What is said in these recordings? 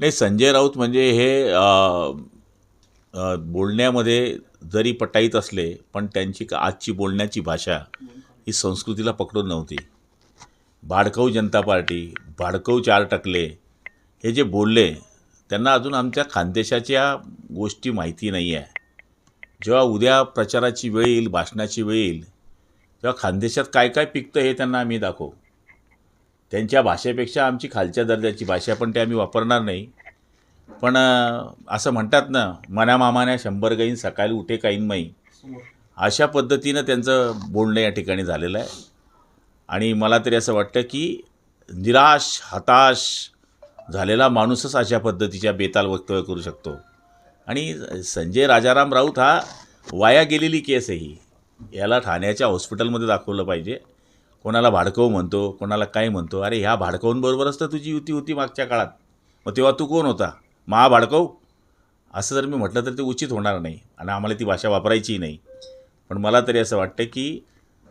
नाही संजय राऊत म्हणजे हे बोलण्यामध्ये जरी पटाईत असले पण त्यांची का- आजची बोलण्याची भाषा ही संस्कृतीला पकडून नव्हती. भाडकऊ जनता पार्टी भाडकऊ चार टकले हे जे बोलले त्यांना अजून आमच्या खानदेशाच्या गोष्टी माहिती नाही आहे जेव्हा उद्या प्रचाराची वेळ येईल भाषणाची वेळ येईल तेव्हा खानदेशात काय काय पिकतं हे त्यांना आम्ही दाखवू. त्यांच्या भाषेपेक्षा आमची खालच्या दर्जाची भाषा पण ते आम्ही वापरणार नाही. पण असं म्हणतात ना मना शंभर गाईन सकाळी उठे काईन माई. अशा पद्धतीनं त्यांचं बोलणं या ठिकाणी झालेलं आहे. आणि मला तरी असं वाटतं की निराश हताश झालेला माणूसच अशा पद्धतीच्या बेताल वक्तव्य करू शकतो. आणि संजय राजाराम राऊत हा वाया गेलेली केस आहे ही याला ठाण्याच्या हॉस्पिटलमध्ये दाखवलं पाहिजे. कोणाला भाडकव म्हणतो कोणाला काय म्हणतो अरे ह्या भाडकवूंबरोबरच तर तुझी युती होती मागच्या काळात. मग तेव्हा तू कोण होता? महाभाडकव असं जर मी म्हटलं तर ते उचित होणार नाही आणि आम्हाला ती भाषा वापरायची नाही. पण मला तरी असं वाटतं की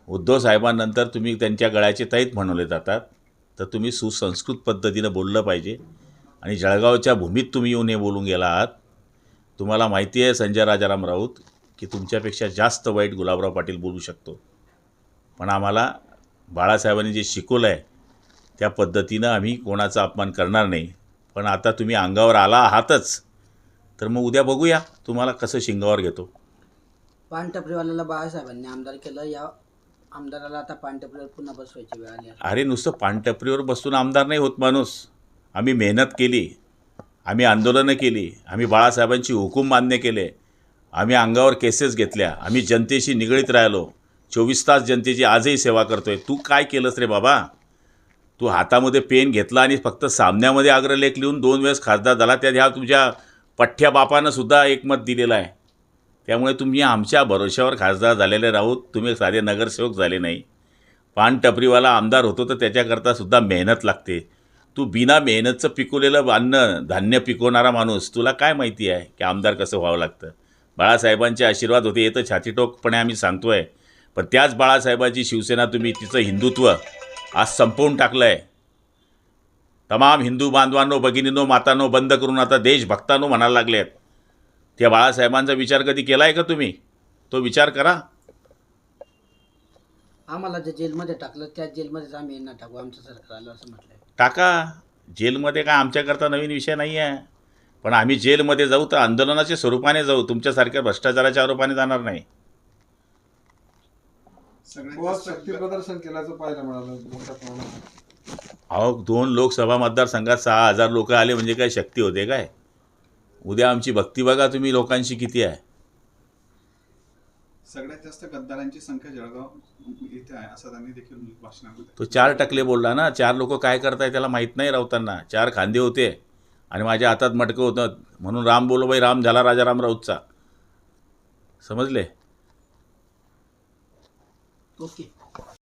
उद्धव साहेबांनंतर तुम्ही त्यांच्या गळ्याचे तैत म्हणवले जातात. तर तुम्ही सुसंस्कृत पद्धतीनं बोललं पाहिजे. आणि जळगावच्या भूमीत तुम्ही येऊन हे बोलून गेला आहात. तुम्हाला माहिती आहे संजय राजाराम राऊत की तुमच्यापेक्षा जास्त वाईट गुलाबराव पाटील बोलू शकतो. पण आम्हाला बाळासाहेबांनी जे शिकवलं आहे त्या पद्धतीनं आम्ही कोणाचा अपमान करणार नाही. पण आता तुम्ही अंगावर आला आहातच. तर मग उद्या बघूया तुम्हाला कसं शिंगावर घेतो. पानटपरीवाल्याला बाळासाहेबांनी आमदार केलं. या आमदाराला आता पानटपरीवर पुन्हा बसवायची वेळ आली आहे. अरे नुसतं पानटपरीवर बसून आमदार नाही होत माणूस. आम्ही मेहनत केली. आम्ही आंदोलनं केली. आम्ही बाळासाहेबांची हुकूम मान्य केले. आम्ही अंगावर केसेस घेतल्या. आम्ही जनतेशी निगडीत राहिलो. चोवीस तास जनतेची आजही सेवा करतोय. तू काय केलंस रे बाबा? तू हातामध्ये पेन घेतला आणि फक्त सामन्यामध्ये अग्रलेख लिहून दोन वेळेस खासदार झाला. त्यात ह्या तुमच्या पठ्ठ्या बापानं सुद्धा एकमत दिलेलं आहे. त्यामुळे तुम्ही आमच्या भरोश्यावर खासदार झालेले राहूत. तुम्ही साधे नगरसेवक झाले नाही. पान टपरीवाला आमदार होतो तर त्याच्याकरता सुद्धा मेहनत लागते. तू बिना मेहनतचं पिकवलेलं अन्न धान्य पिकवणारा माणूस तुला काय माहिती आहे की आमदार कसं व्हावं लागतं? बाळासाहेबांचे आशीर्वाद होते हे तर छातीटोकपणे आम्ही सांगतो आहे पण त्याच बाळासाहेबांची शिवसेना तुम्ही तिचं हिंदुत्व आज संपवून टाकलं आहे तमाम हिंदू बांधवांनो भगिनीनो मातांनो बंद करून आता देशभक्तांनो म्हणायला लागले आहेत त्या बाळासाहेबांचा विचार कधी केला आहे का तुम्ही? तो विचार करा. आम्हाला जे जेलमध्ये टाकलं त्या जेलमध्येच आम्ही यांना टाकू आमचं सरकार आलं असं म्हटलंय. टाका. जेलमध्ये काय आमच्याकरता नवीन विषय नाही आहे. पण आम्ही जेलमध्ये जाऊ तर आंदोलनाच्या स्वरूपाने जाऊ. तुमच्यासारख्या भ्रष्टाचाराच्या आरोपाने जाणार नाही. शक्ती प्रदर्शन केल्याचं पाहायला मिळालं मोठ्या प्रमाणात. अहो दोन लोकसभा मतदारसंघात सहा हजार लोक आले म्हणजे काय शक्ती होते काय? उद्या आमची भक्ती बघा तुम्ही लोकांशी किती आहे. सगळ्यात जास्त गद्दारांची संख्या जळगाव इथे आहे असं त्यांनी देखील भाषणामध्ये तो चार टकले बोलला ना चार लोक काय करताय त्याला माहीत नाही राऊतांना. चार खांदे होते आणि माझ्या हातात मटकं होतं. म्हणून राम बोलो बाई राम झाला राजा राम राऊतचा. समजले? Okay.